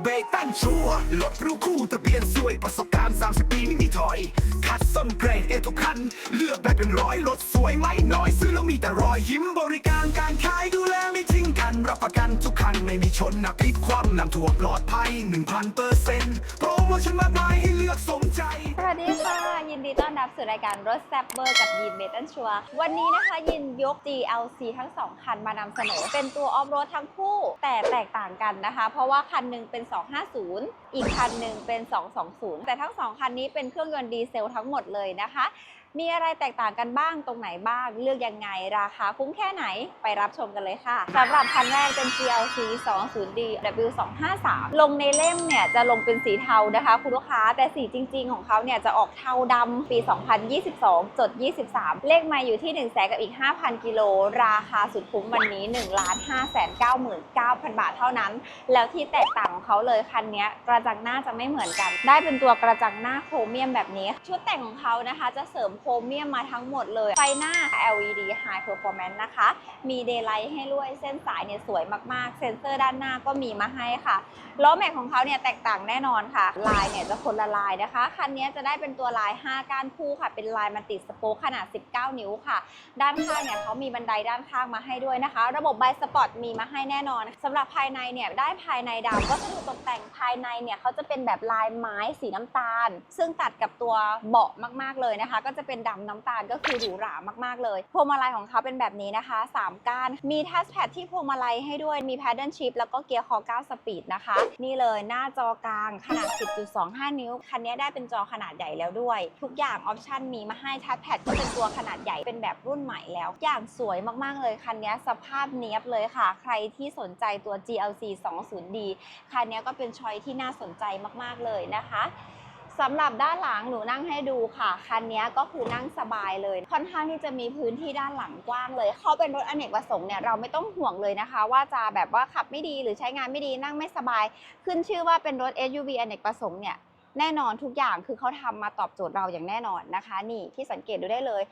เบรกตั้งชัวร์รถรู้คู่ทะเบียนสวยประสบการณ์ 30 ปีไม่มีถอย คัดส้นเกรดเอทุกคัน เลือกได้เป็นร้อยรถสวยไม่น้อย ซื้อแล้วมีแต่รอยยิ้มบริการการขายดูแลไม่ทิ้งกัน รับประกันทุกคัน ไม่มีชนนักพลิกความนำถั่วปลอดภัย 1,000เปอร์เซ็นต์โปรโมชั่นมากมายให้เลือกสมใจสวัสดีค่ะ ยินดีต้อนรับสู่รายการรถแซบเบอร์กับยินเบตันชัววันนี้นะคะยินยก GLC ทั้ง 2 คันมานำเสนอ เป็นตัวออฟโรดทั้งคู่แต่แตกต่างกันนะคะ เพราะว่าคันหนึงเป็น250 อีกคันหนึ่งเป็น 220 แต่ทั้ง 2 คันนี้เป็นเครื่องยนต์ดีเซลทั้งหมดเลยนะคะ มีอะไรแตกต่างกันบ้างตรงไหนบ้าง เลือกยังไงราคาคุ้มแค่ไหนไปรับชมกันเลยค่ะสำหรับคันแรกเป็น GLC 20D W253 ลงในเล่มเนี่ยจะลงเป็นสีเทานะคะ คุณลูกค้าแต่สีจริง ๆ ของเขาเนี่ยจะออกเทาดำปี 2022 จด 23 เลขมาอยู่ที่ 1 0 0 0 0แสนกับอีก 5,000 กิโล ราคาสุดคุ้มวันนี้ 1 5 9 9 9 0 0 บาทเท่านั้น แล้วที่แตกต่างของเขาเลยคันนี้กระจังหน้าจะไม่เหมือนกัน ได้เป็นตัวกระจังหน้าโครเมียมแบบนี้ ชุดแต่งของเขานะคะจะเสริมโครเมียมมาทั้งหมดเลย ไฟหน้า LED High Performance นะคะ มี Daylight ให้ด้วยเส้นสายเนี่ยสวยมากๆ เซ็นเซอร์ด้านหน้าก็มีมาให้ค่ะล้อแม็กของเขาเนี่ยแตกต่างแน่นอนค่ะ ลายเนี่ยจะคนละลายนะคะ คันนี้จะได้เป็นตัวลาย 5 ก้านคู่ค่ะ เป็นลายมันติดสโป๊ขนาด 19 นิ้วค่ะ ด้านข้างเนี่ยเขามีบันไดด้านข้างมาให้ด้วยนะคะ ระบบไบสปอร์ตมีมาให้แน่นอนสำหรับภายในเนี่ยได้ภายในดำก็สดุตกแต่งภายในเนี่ยเขาจะเป็นแบบลายไม้สีน้ำตาล ซึ่งตัดกับตัวเบาะมาก ๆเลยนะคะ ก็จะเป็น็นดำน้ำตาลก็คือหรูหรามากๆเลยพวงมาลัยของเขาเป็นแบบนี้นะคะสามก้าน มีทัชแพดที่พวงมาลัยให้ด้วยมี p พดเดิลชิพแล้วก็เกียร์คอ9สปีดนะคะ นี่เลยหน้าจอกลางขนาด 10.25 นิ้ว คันนี้ได้เป็นจอขนาดใหญ่แล้วด้วย ทุกอย่างออปชันมีมาให้ทัชแพดก็เป็นตัวขนาดใหญ่เป็นแบบรุ่นใหม่แล้ว อย่างสวยมากๆเลยคันนี้สภาพเนี้ยบเลยค่ะ ใครที่สนใจตัว GLC 20D คันนี้ก็เป็นชอยที่น่าสนใจมากๆเลยนะคะ สำหรับด้านหลังหนูนั่งให้ดูค่ะ คันนี้ก็คือนั่งสบายเลย ค่อนข้างที่จะมีพื้นที่ด้านหลังกว้างเลย เขาเป็นรถอเนกประสงค์เนี่ยเราไม่ต้องห่วงเลยนะคะ ว่าจะแบบว่าขับไม่ดีหรือใช้งานไม่ดีนั่งไม่สบาย ขึ้นชื่อว่าเป็นรถ SUV อเนกประสงค์เนี่ยแน่นอนทุกอย่างคือเขาทำมาตอบโจทย์เราอย่างแน่นอนนะคะ นี่ที่สังเกตดูได้เลย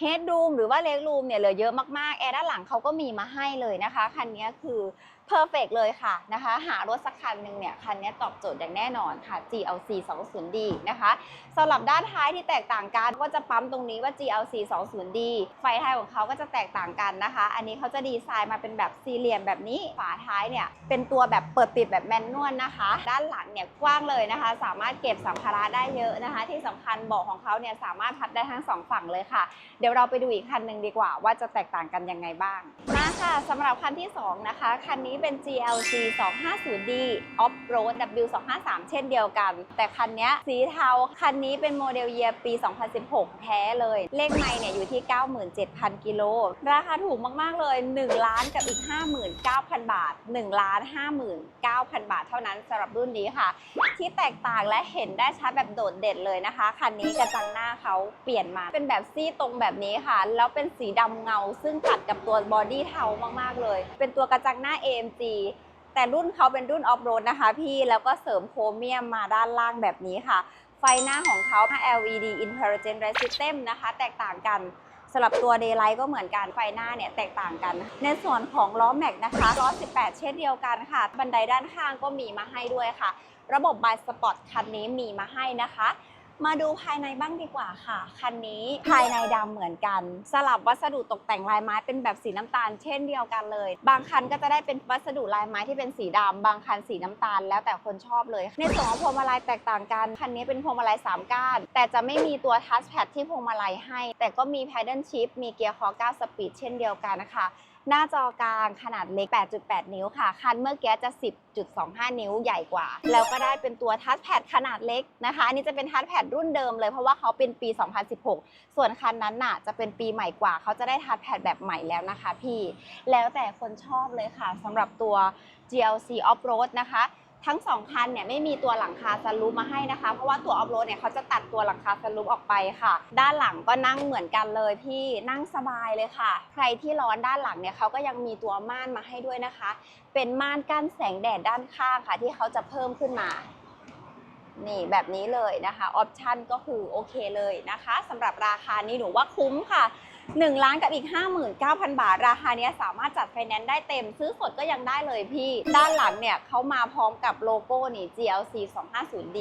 เฮดรูมหรือว่าเลกรูมเนี่ยเหลือเยอะมากๆ แอร์ด้านหลังเขาก็มีมาให้เลยนะคะ คันนี้คือ เพอร์เฟกเลยค่ะนะคะ หารถสักคันหนึ่งเนี่ย คันนี้ตอบโจทย์อย่างแน่นอนค่ะ GLC 20D นะคะสำหรับด้านท้ายที่แตกต่างกันก็จะปั๊มตรงนี้ว่า GLC 20D ไฟท้ายของเขาก็จะแตกต่างกันนะคะ อันนี้เขาจะดีไซน์มาเป็นแบบสี่เหลี่ยมแบบนี้ฝาท้ายเนี่ย เป็นตัวแบบเปิดปิดแบบแมนนวลนะคะ ด้านหลังเนี่ยกว้างเลยนะคะ สามารถเก็บสัมภาระได้เยอะนะคะ ที่สำคัญเบาะของเขาเนี่ยสามารถพับได้ทั้งสองฝั่งเลยค่ะ เดี๋ยวเราไปดูอีกคันหนึ่งดีกว่า ว่าจะแตกต่างกันยังไงบ้างมาค่ะสำหรับคันที่2นะคะคันนี้เป็น GLC 250D Off Road W253 เช่นเดียวกัน แต่คันนี้สีเทา คันนี้เป็นโมเดลเยียปี 2016 แท้เลย เลขไม่เนี่ยอยู่ที่ 97,000 กิโล ราคาถูกมาก ๆ เลย 1 ล้านกับอีก 59,000 บาท 1 ล้าน 59,000 บาทเท่านั้นสำหรับรุ่นนี้ค่ะ ที่แตกต่างและเห็นได้ชัดแบบโดดเด่นเลยนะคะ คันนี้กระจังหน้าเขาเปลี่ยนมา เป็นแบบซี่ตรงแบบนี้ค่ะ แล้วเป็นสีดำเงา ซึ่งตัดกับตัวบอดี้เทามาก ๆ เลย เป็นตัวกระจังหน้า AMG แต่รุ่นเขาเป็นรุ่นออฟโรดนะคะพี่แล้วก็เสริมโครเมียมมาด้านล่างแบบนี้ค่ะ ไฟหน้าของเขา LED Intelligent Light System นะคะ แตกต่างกันสำหรับตัว Daylight ก็เหมือนกันไฟหน้าเนี่ยแตกต่างกัน ในส่วนของล้อแม็กนะคะล้อ 18 เช่นเดียวกันค่ะ บันไดด้านข้างก็มีมาให้ด้วยค่ะ ระบบ b ายสปอร์ตคันนี้มีมาให้นะคะ มาดูภายในบ้างดีกว่าค่ะ คันนี้ภายในดำเหมือนกัน สลับวัสดุตกแต่งลายไม้เป็นแบบสีน้ำตาลเช่นเดียวกันเลย บางคันก็จะได้เป็นวัสดุลายไม้ที่เป็นสีดำบางคันสีน้ำตาล แล้วแต่คนชอบเลย ในส่วนของพวงมาลัยแตกต่างกัน คันนี้เป็นพวงมาลัย3ก้าน แต่จะไม่มีตัวทัชแพดที่พวงมาลัยให้ แต่ก็มี Paddle Shift มีเกียร์คอ9สปีดเช่นเดียวกันนะคะ หน้าจอกลางขนาดเล็ก 8.8 นิ้วค่ะ คันเมื่อกี้จะ 10.25 นิ้วใหญ่กว่า แล้วก็ได้เป็นตัวทัชแพดขนาดเล็กนะคะ อันนี้จะเป็นทัชแพดรุ่นเดิมเลยเพราะว่าเขาเป็นปี 2016 ส่วนคันนั้นน่ะจะเป็นปีใหม่กว่า เขาจะได้ทัชแพดแบบใหม่แล้วนะคะพี่ แล้วแต่คนชอบเลยค่ะสำหรับตัว GLC Off Road นะคะ ทั้งสองคันเนี่ยไม่มีตัวหลังคาสลูปมาให้นะคะ เพราะว่าตัวออฟโรดเนี่ยเขาจะตัดตัวหลังคาสลูปออกไปค่ะ ด้านหลังก็นั่งเหมือนกันเลยพี่นั่งสบายเลยค่ะ ใครที่ร้อนด้านหลังเนี่ยเขาก็ยังมีตัวม่านมาให้ด้วยนะคะ เป็นม่านกั้นแสงแดดด้านข้างค่ะ ที่เขาจะเพิ่มขึ้นมานี่แบบนี้เลยนะคะ ออปชันก็คือโอเคเลยนะคะสำหรับราคานี้หนูว่าคุ้มค่ะ 1ล้านกับอีก 59,000 บาท ราคาเนี้ยสามารถจัดไฟแนนซ์ได้เต็ม ซื้อสดก็ยังได้เลยพี่ ด้านหลังเนี่ยเขามาพร้อมกับโลโก้นี่ GLC 250D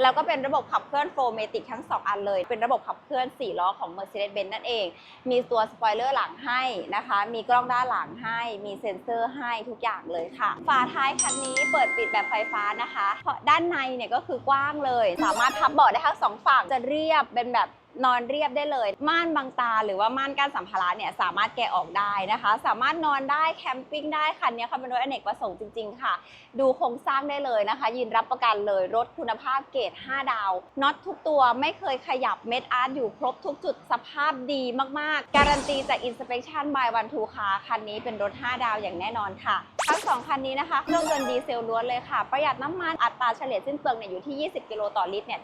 แล้วก็เป็นระบบขับเคลื่อนโฟร์เมติกทั้ง 2 อันเลย เป็นระบบขับเคลื่อน 4 ล้อของ Mercedes-Benz นั่นเอง มีตัวสปอยเลอร์หลังให้นะคะ มีกล้องด้านหลังให้ มีเซ็นเซอร์ให้ทุกอย่างเลยค่ะ ฝาท้ายคันนี้เปิดปิดแบบไฟฟ้านะคะ เพราะด้านในเนี่ยก็คือกว้างเลย สามารถพับเบาะได้ทั้งสองฝั่งจะเรียบเป็นแบบ นอนเรียบได้เลย ม่านบังตาหรือว่าม่านกั้นสัมภาระเนี่ยสามารถแกะออกได้นะคะ สามารถนอนได้แคมปิ้งได้คันนี้ค่ะเป็นรถอเนกประสงค์จริง ๆ ค่ะ ดูโครงสร้างได้เลยนะคะ ยืนรับประกันเลยรถคุณภาพเกรด5 ดาวน็อตทุกตัวไม่เคยขยับเม็ดอาร์ตอยู่ครบทุกจุดสภาพดีมากๆ การันตีจาก Inspection by One Two Car คันนี้เป็นรถ 5 ดาวอย่างแน่นอนค่ะทั้ง2คันนี้นะคะเครื่องยนต์ดีเซลล้วนเลยค่ะ ประหยัดน้ำมันอัตราเฉลี่ยสิ้นเปลืองเนี่ยอยู่ที่ 20 กิโลต่อลิตรเนี่ย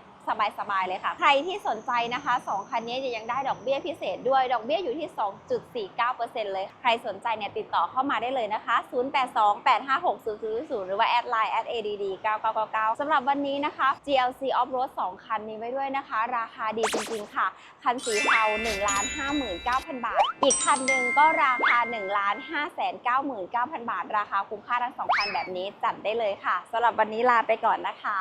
สบายๆเลยค่ะ ใครที่สนใจนะคะ2 คันนี้จะยังได้ดอกเบี้ยพิเศษด้วย ดอกเบี้ยอยู่ที่ 2.49%เลย ใครสนใจเนี่ยติดต่อเข้ามาได้เลยนะคะ 0828560000 หรือว่าแอดไลน์ @add9999 สำหรับวันนี้นะคะ GLC Off Road 2 คันนี้ไว้ด้วยนะคะ ราคาดีจริง ๆ ค่ะ คันสีเทา1 59,000 บาท อีกคันหนึ่งก็ราคา1 599,000 บาท ราคาคุ้มค่าทั้งสองคันแบบนี้จัดได้เลยค่ะสำหรับวันนี้ลาไปก่อนนะคะ